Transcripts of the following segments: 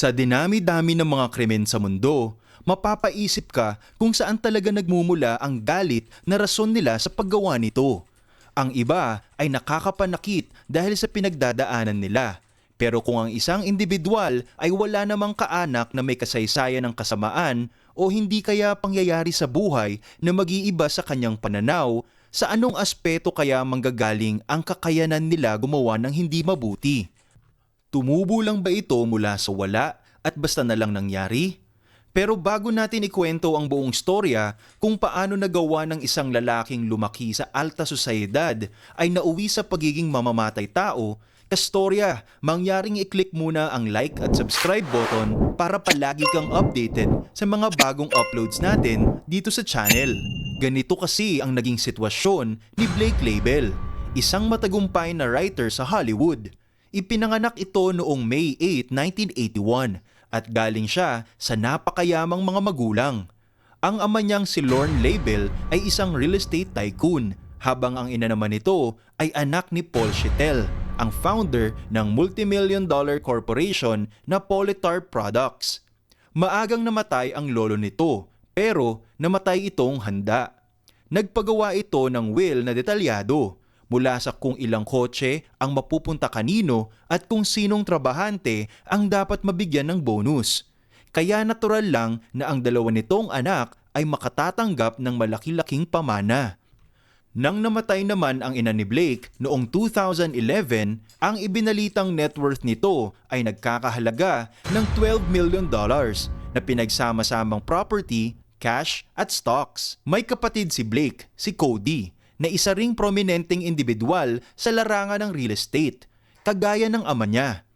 Sa dinami-dami ng mga krimen sa mundo, mapapaisip ka kung saan talaga nagmumula ang galit na rason nila sa paggawa nito. Ang iba ay nakakapanakit dahil sa pinagdadaanan nila. Pero kung ang isang individual ay wala namang kaanak na may kasaysayan ng kasamaan o hindi kaya pangyayari sa buhay na mag-iiba sa kanyang pananaw, sa anong aspeto kaya manggagaling ang kakayanan nila gumawa ng hindi mabuti? Tumubo lang ba ito mula sa wala at basta na lang nangyari? Pero bago natin ikwento ang buong storya kung paano nagawa ng isang lalaking lumaki sa alta sosyedad ay nauwi sa pagiging mamamatay tao, kastorya, mangyaring i-click muna ang like at subscribe button para palagi kang updated sa mga bagong uploads natin dito sa channel. Ganito kasi ang naging sitwasyon ni Blake Label, isang matagumpay na writer sa Hollywood. Ipinanganak ito noong May 8, 1981 at galing siya sa napakayamang mga magulang. Ang ama niyang si Lorne Label ay isang real estate tycoon habang ang ina naman nito ay anak ni Paul Schittel, ang founder ng multimillion dollar corporation na Politar Products. Maagang namatay ang lolo nito pero namatay itong handa. Nagpagawa ito ng will na detalyado mula sa kung ilang kotse ang mapupunta kanino at kung sinong trabahante ang dapat mabigyan ng bonus. Kaya natural lang na ang dalawa nitong anak ay makatatanggap ng malaki-laking pamana. Nang namatay naman ang ina ni Blake noong 2011, ang ibinalitang net worth nito ay nagkakahalaga ng 12 million dollars na pinagsama-samang property, cash at stocks. May kapatid si Blake, si Cody, na isa ring prominenteng individual sa larangan ng real estate, kagaya ng ama niya.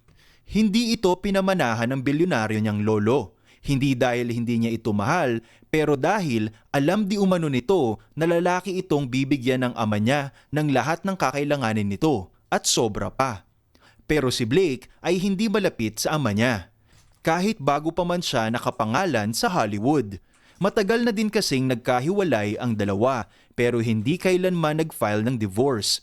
Hindi ito pinamanahan ng bilyonaryo niyang lolo. Hindi dahil hindi niya ito mahal, pero dahil alam di umano nito na lalaki itong bibigyan ng ama niya ng lahat ng kakailanganin nito at sobra pa. Pero si Blake ay hindi malapit sa ama niya. Kahit bago pa man siya nakapangalan sa Hollywood. Matagal na din kasing nagkahiwalay ang dalawa pero hindi kailanman nag-file ng divorce.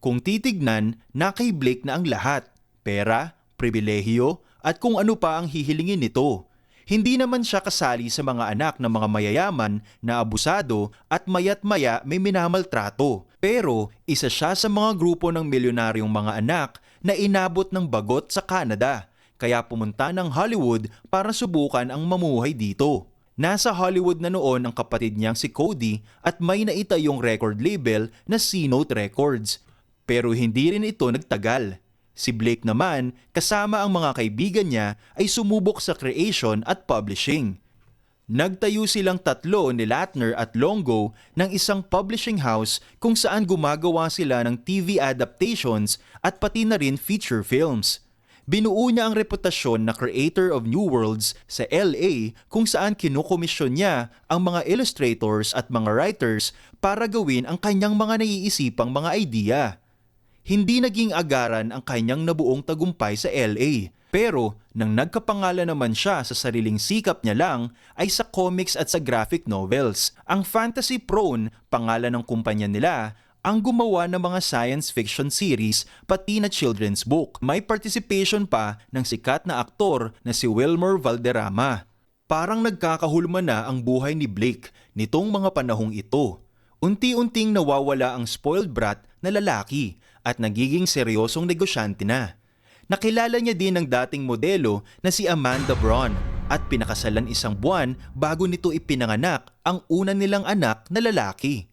Kung titignan, na kay Blake na ang lahat. Pera, pribilehiyo, at kung ano pa ang hihilingin nito. Hindi naman siya kasali sa mga anak ng mga mayayaman na abusado at mayat maya may minamaltrato. Pero isa siya sa mga grupo ng milyonaryong mga anak na inabot ng bagot sa Canada. Kaya pumunta ng Hollywood para subukan ang mamuhay dito. Nasa Hollywood na noon ang kapatid niyang si Cody at may naitayong record label na C-Note Records. Pero hindi rin ito nagtagal. Si Blake naman, kasama ang mga kaibigan niya, ay sumubok sa creation at publishing. Nagtayo silang tatlo ni Latner at Longo ng isang publishing house kung saan gumagawa sila ng TV adaptations at pati na rin feature films. Binuo niya ang reputasyon na creator of new worlds sa LA kung saan kinukomisyon niya ang mga illustrators at mga writers para gawin ang kanyang mga naiisipang mga idea. Hindi naging agaran ang kanyang nabuong tagumpay sa LA. Pero nang nagkapangalan naman siya sa sariling sikap niya lang ay sa comics at sa graphic novels. Ang Fantasy Prone, pangalan ng kumpanya nila, ang gumawa ng mga science fiction series pati na children's book. May participation pa ng sikat na aktor na si Wilmer Valderrama. Parang nagkakahulma na ang buhay ni Blake nitong mga panahong ito. Unti-unting nawawala ang spoiled brat na lalaki at nagiging seryosong negosyante na. Nakilala niya din ang dating modelo na si Amanda Braun at pinakasalan isang buwan bago nito ipinanganak ang una nilang anak na lalaki.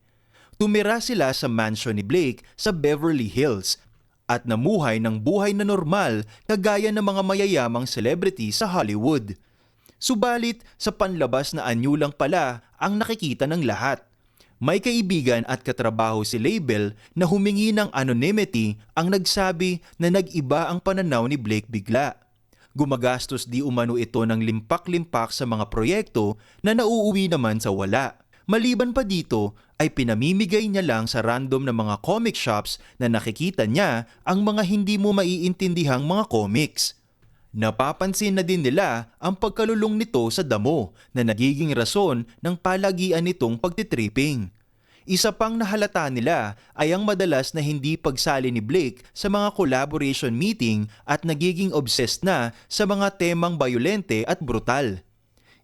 Tumira sila sa mansion ni Blake sa Beverly Hills at namuhay ng buhay na normal kagaya ng mga mayayamang celebrity sa Hollywood. Subalit sa panlabas na anyo lang pala ang nakikita ng lahat. May kaibigan at katrabaho si Label na humingi ng anonymity ang nagsabi na nag-iba ang pananaw ni Blake bigla. Gumagastos di umano ito ng limpak-limpak sa mga proyekto na nauuwi naman sa wala. Maliban pa dito ay pinamimigay niya lang sa random na mga comic shops na nakikita niya ang mga hindi mo maiintindihang mga comics. Napapansin na din nila ang pagkalulong nito sa damo na nagiging rason ng palagian nitong pagtitripping. Isa pang nahalata nila ay ang madalas na hindi pagsali ni Blake sa mga collaboration meeting at nagiging obsessed na sa mga temang bayolente at brutal.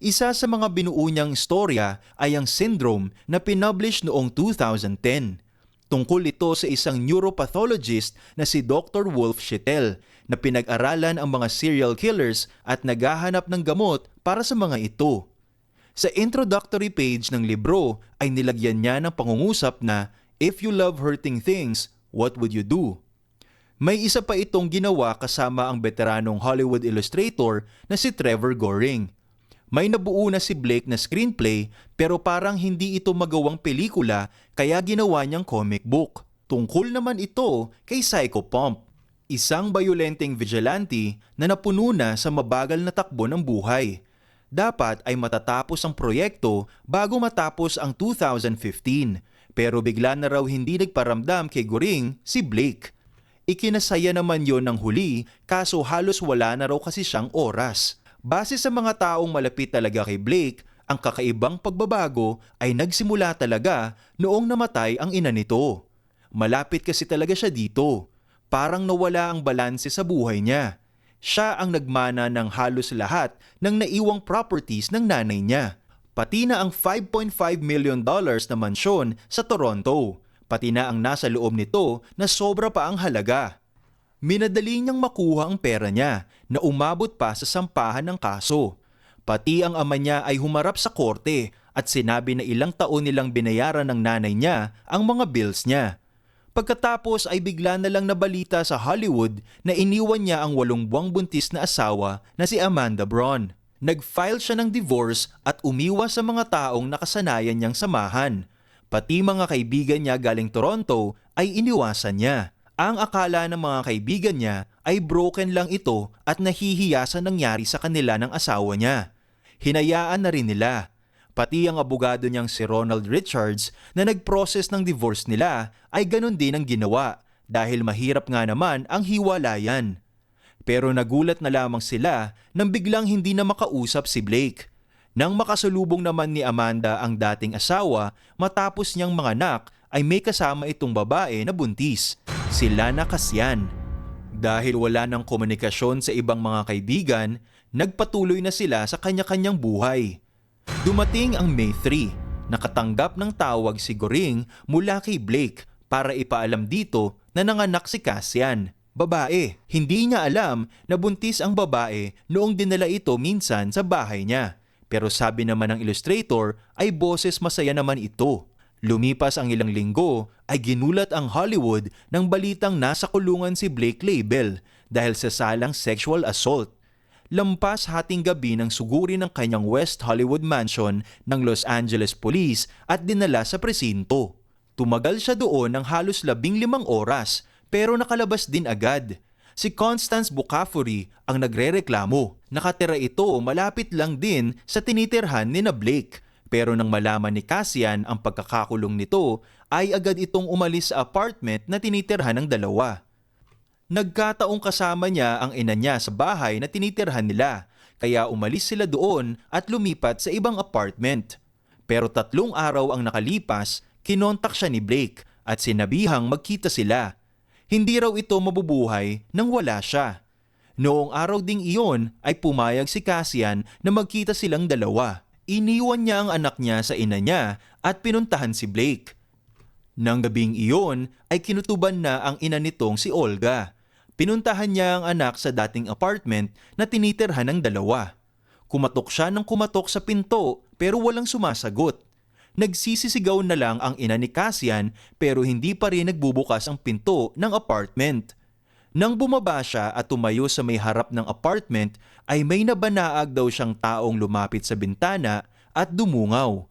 Isa sa mga binuo niyang istorya ay ang syndrome na pinublish noong 2010. Tungkol ito sa isang neuropathologist na si Dr. Wolf Schittel na pinag-aralan ang mga serial killers at naghahanap ng gamot para sa mga ito. Sa introductory page ng libro ay nilagyan niya ng pangungusap na If you love hurting things, what would you do? May isa pa itong ginawa kasama ang veteranong Hollywood illustrator na si Trevor Goring. May nabuo na si Blake na screenplay pero parang hindi ito magawang pelikula kaya ginawa niyang comic book. Tungkol naman ito kay Psycho Pump, isang bayolenteng vigilante na napuno na sa mabagal na takbo ng buhay dapat ay matatapos ang proyekto bago matapos ang 2015 pero bigla na raw hindi nagparamdam kay Goring si Blake. Ikinasaya naman yon ng huli kaso halos wala na raw kasi siyang oras. Base sa mga taong malapit talaga kay Blake, ang kakaibang pagbabago ay nagsimula talaga noong namatay ang ina nito. Malapit kasi talaga siya dito. Parang nawala ang balanse sa buhay niya siya ang nagmana ng halos lahat ng naiwang properties ng nanay niya. Pati na ang 5.5 million dollars na mansyon sa Toronto. Pati na ang nasa loob nito na sobra pa ang halaga. Minadali niyang makuha ang pera niya na umabot pa sa sampahan ng kaso. Pati ang ama niya ay humarap sa korte at sinabi na ilang taon nilang binayaran ng nanay niya ang mga bills niya. Pagkatapos ay bigla na lang nabalita sa Hollywood na iniwan niya ang walong buwang buntis na asawa na si Amanda Braun. Nag-file siya ng divorce at umiwas sa mga taong nakasanayan niyang samahan. Pati mga kaibigan niya galing Toronto ay iniwasan niya. Ang akala ng mga kaibigan niya ay broken lang ito at nahihiya sa nangyari sa kanila ng asawa niya. Hinayaan na rin nila Pati ang abogado niyang si Ronald Richards na nag-process ng divorce nila ay ganun din ang ginawa dahil mahirap nga naman ang hiwalayan. Pero nagulat na lamang sila nang biglang hindi na makausap si Blake. Nang makasalubong naman ni Amanda ang dating asawa matapos niyang mga anak ay may kasama itong babae na buntis, si Lana Kasyan. Dahil wala ng komunikasyon sa ibang mga kaibigan, nagpatuloy na sila sa kanya-kanyang buhay. Dumating ang May 3, nakatanggap ng tawag si Goring mula kay Blake para ipaalam dito na nanganak si Cassian. Babae, hindi niya alam na buntis ang babae noong dinala ito minsan sa bahay niya. Pero sabi naman ng illustrator ay boses masaya naman ito. Lumipas ang ilang linggo ay ginulat ang Hollywood ng balitang nasa kulungan si Blake Label dahil sa salang sexual assault lampas hating gabi ng suguri ng kanyang West Hollywood mansion ng Los Angeles Police at dinala sa presinto. Tumagal siya doon ng halos labing limang oras pero nakalabas din agad. Si Constance Bucafuri ang nagrereklamo. Nakatira ito malapit lang din sa tinitirhan ni na Blake. Pero nang malaman ni Cassian ang pagkakakulong nito, ay agad itong umalis sa apartment na tinitirhan ng dalawa. Nagkataong kasama niya ang ina niya sa bahay na tinitirhan nila, kaya umalis sila doon at lumipat sa ibang apartment. Pero tatlong araw ang nakalipas, kinontak siya ni Blake at sinabihang magkita sila. Hindi raw ito mabubuhay nang wala siya. Noong araw ding iyon ay pumayag si Cassian na magkita silang dalawa. Iniwan niya ang anak niya sa ina niya at pinuntahan si Blake. Nang gabing iyon ay kinutuban na ang ina nitong si Olga Pinuntahan niya ang anak sa dating apartment na tinitirhan ng dalawa. Kumatok siya ng kumatok sa pinto pero walang sumasagot. Nagsisisigaw na lang ang ina ni Cassian pero hindi pa rin nagbubukas ang pinto ng apartment. Nang bumaba siya at tumayo sa may harap ng apartment ay may nabanaag daw siyang taong lumapit sa bintana at dumungaw.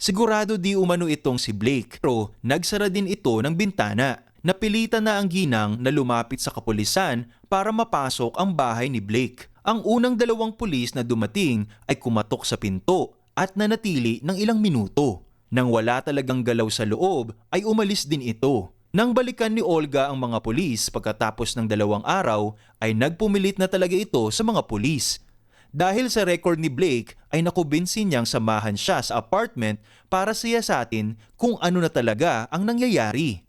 Sigurado di umano itong si Blake pero nagsara din ito ng bintana. Napilitan na ang ginang na lumapit sa kapulisan para mapasok ang bahay ni Blake. Ang unang dalawang pulis na dumating ay kumatok sa pinto at nanatili ng ilang minuto. Nang wala talagang galaw sa loob ay umalis din ito. Nang balikan ni Olga ang mga pulis pagkatapos ng dalawang araw ay nagpumilit na talaga ito sa mga pulis. Dahil sa record ni Blake ay nakubinsin niyang samahan siya sa apartment para siyasatin kung ano na talaga ang nangyayari.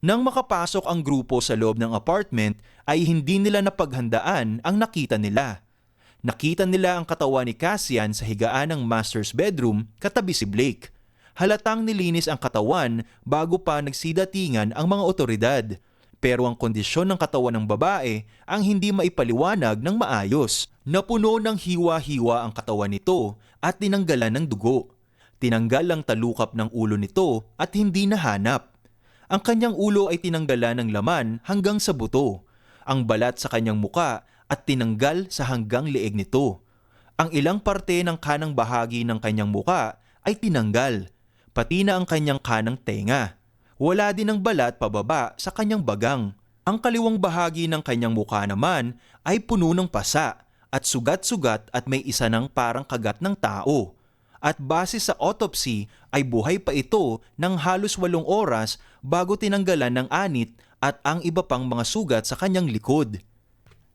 Nang makapasok ang grupo sa loob ng apartment ay hindi nila napaghandaan ang nakita nila. Nakita nila ang katawan ni Cassian sa higaan ng master's bedroom katabi si Blake. Halatang nilinis ang katawan bago pa nagsidatingan ang mga otoridad. Pero ang kondisyon ng katawan ng babae ang hindi maipaliwanag ng maayos. Napuno ng hiwa-hiwa ang katawan nito at tinanggalan ng dugo. Tinanggal ang talukap ng ulo nito at hindi nahanap. Ang kanyang ulo ay tinanggalan ng laman hanggang sa buto. Ang balat sa kanyang muka at tinanggal sa hanggang leeg nito. Ang ilang parte ng kanang bahagi ng kanyang muka ay tinanggal, pati na ang kanyang kanang tenga. Wala din ang balat pababa sa kanyang bagang. Ang kaliwang bahagi ng kanyang mukha naman ay puno ng pasa at sugat-sugat at may isa ng parang kagat ng tao. At base sa autopsy ay buhay pa ito ng halos walong oras bago tinanggalan ng anit at ang iba pang mga sugat sa kanyang likod.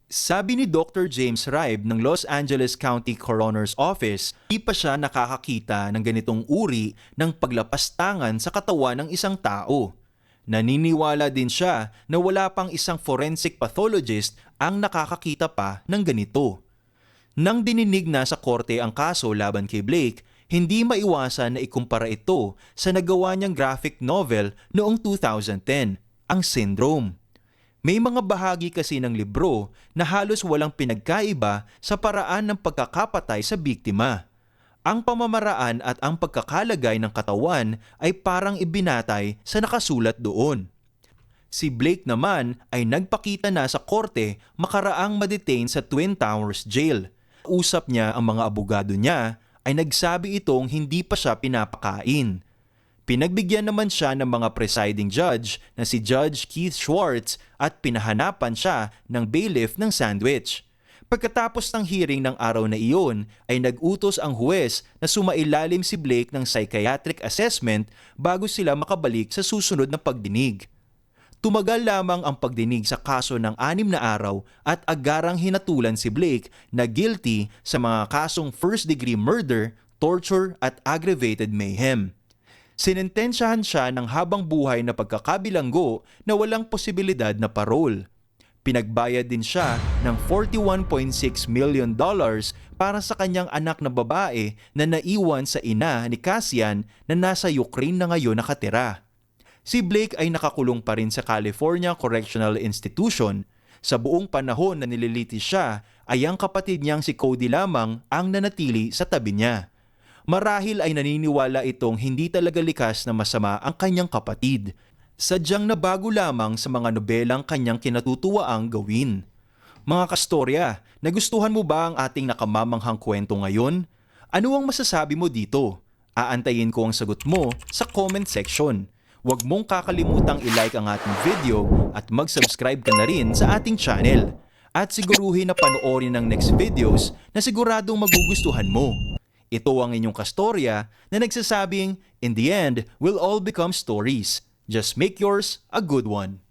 Sabi ni Dr. James Ribe ng Los Angeles County Coroner's Office, di pa siya nakakakita ng ganitong uri ng paglapastangan sa katawan ng isang tao. Naniniwala din siya na wala pang isang forensic pathologist ang nakakakita pa ng ganito. Nang dininig na sa korte ang kaso laban kay Blake, hindi maiwasan na ikumpara ito sa nagawa niyang graphic novel noong 2010, ang Syndrome. May mga bahagi kasi ng libro na halos walang pinagkaiba sa paraan ng pagkakapatay sa biktima. Ang pamamaraan at ang pagkakalagay ng katawan ay parang ibinatay sa nakasulat doon. Si Blake naman ay nagpakita na sa korte makaraang madetain sa Twin Towers Jail. Usap niya ang mga abogado niya ay nagsabi itong hindi pa siya pinapakain. Pinagbigyan naman siya ng mga presiding judge na si Judge Keith Schwartz at pinahanapan siya ng bailiff ng sandwich. Pagkatapos ng hearing ng araw na iyon ay nag-utos ang huwes na sumailalim si Blake ng psychiatric assessment bago sila makabalik sa susunod na pagdinig. Tumagal lamang ang pagdinig sa kaso ng anim na araw at agarang hinatulan si Blake na guilty sa mga kasong first-degree murder, torture at aggravated mayhem. Sinentensyahan siya ng habang buhay na pagkakabilanggo na walang posibilidad na parole. Pinagbayad din siya ng 41.6 million dollars para sa kanyang anak na babae na naiwan sa ina ni Cassian na nasa Ukraine na ngayon nakatira. Si Blake ay nakakulong pa rin sa California Correctional Institution. Sa buong panahon na nililitis siya ay ang kapatid niyang si Cody lamang ang nanatili sa tabi niya. Marahil ay naniniwala itong hindi talaga likas na masama ang kanyang kapatid. Sadyang nabago lamang sa mga nobelang kanyang kinatutuwaang gawin. Mga kastorya, nagustuhan mo ba ang ating nakamamanghang kwento ngayon? Ano ang masasabi mo dito? Aantayin ko ang sagot mo sa comment section. Huwag mong kakalimutang i-like ang ating video at mag-subscribe ka na rin sa ating channel. At siguruhin na panoorin ang next videos na siguradong magugustuhan mo. Ito ang inyong kastorya na nagsasabing, in the end, we'll all become stories. Just make yours a good one.